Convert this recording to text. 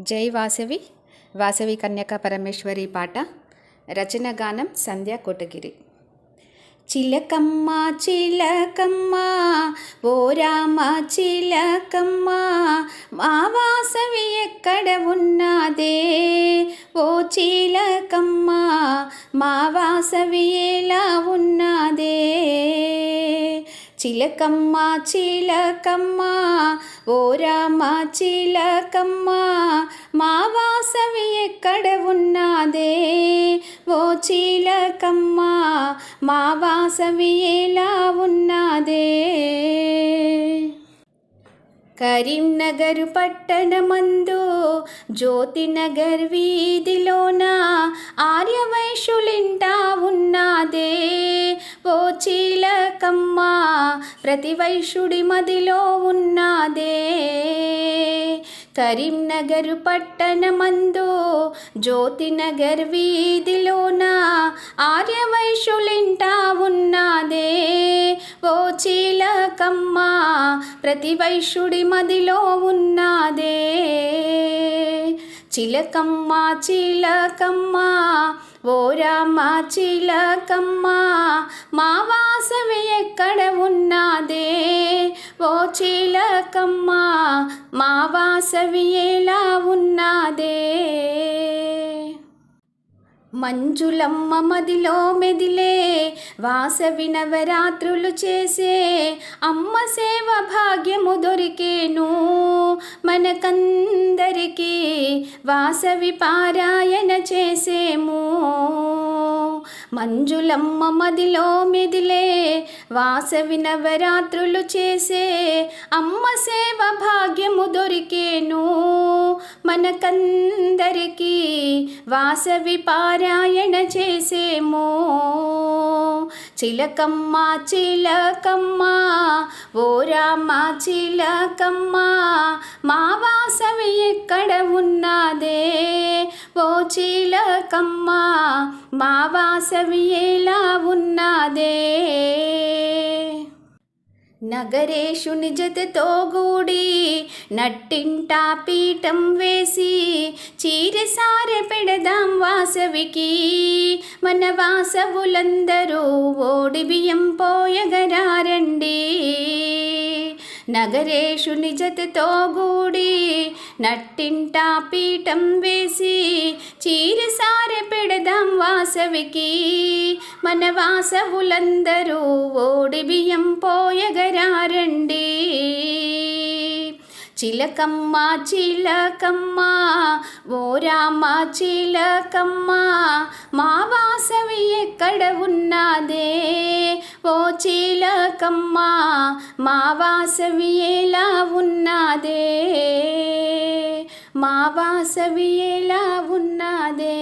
జై వాసవి వాసవి కన్యక పరమేశ్వరి పాట రచన గానం సంధ్య కోటగిరి. చిలకమ్మ చిలకమ్మ ఓ రామ చిలకమ్మ మా వాసవి ఎక్కడ ఉన్నదే? ఓ చిలకమ్మ మా వాసవి ఎలా ఉన్నదే? చిలకమ్మ చిలకమ్మ. ఓ రామ చిలకమ్మ. మా వాసవి ఎక్కడ ఉన్నదే? ఓ చిలకమ్మ మా వాసవి ఎలా ఉన్నదే? కరీంనగర్ పట్టణమందు జ్యోతినగర్ వీధిలోన ఆర్యవైశ్యులింటా ఉన్నదే? ఓ చీలకమ్మ ప్రతి వైశ్యుడి మదిలో ఉన్నదే. కరీంనగర్ పట్టణమందు జ్యోతినగర్ వీధిలోన ఆర్యవైశ్యులింటా ఉన్నదే. ఓ చీలకమ్మ ప్రతి వైశ్యుడి మదిలో ఉన్నదే. చిలకమ్మ చిలకమ్మ ఓ రామ చిలకమ్మ మా వాసవి ఎక్కడ ఉన్నదే? ఓ చిలకమ్మ మా వాసవి ఎలా ఉన్నదే? మంజులమ్మ మదిలో మెదిలే వాసవి నవరాత్రులు చేసే అమ్మ సేవ భాగ్యము దొరికేను మనకందరికీ వాసవి పారాయణ చేసేము. మంజులమ్మ మదిలో మెదిలే వాసవి నవరాత్రులు చేసే అమ్మ సేవ భాగ్యము దొరికేను మనకందరికీ వాసవి పారాయణ చేసేమో. చిలకమ్మ చిలకమ్మ ఓ రామ చిలకమ్మ మా వాసవి ఎక్కడ ఉన్నదే? ఓ చిలకమ్మ మా వాసవి ఎలా ఉన్నదే? నగరేషు నిజతతో గూడి నట్టింటా పీఠం వేసి చీరసారె పెడదాం వాసవికి. మన వాసవులందరూ ఓడి బియ్యం పోయగరారండి. నగరేషు నిజతతో గూడి నట్టింటా పీఠం వేసి చీరసారె వాసవికి మన వాసవులందరూ ఓడి బియ్యం పోయగరారండి. చిలకమ్మ చిలకమ్మ ఓ రామ చిలకమ్మ మా వాసవి ఎక్కడ ఉన్నదే? ఓ చిలకమ్మ మా వాసవి ఎలా ఉన్నదే? మా వాసవి ఎలా ఉన్నదే?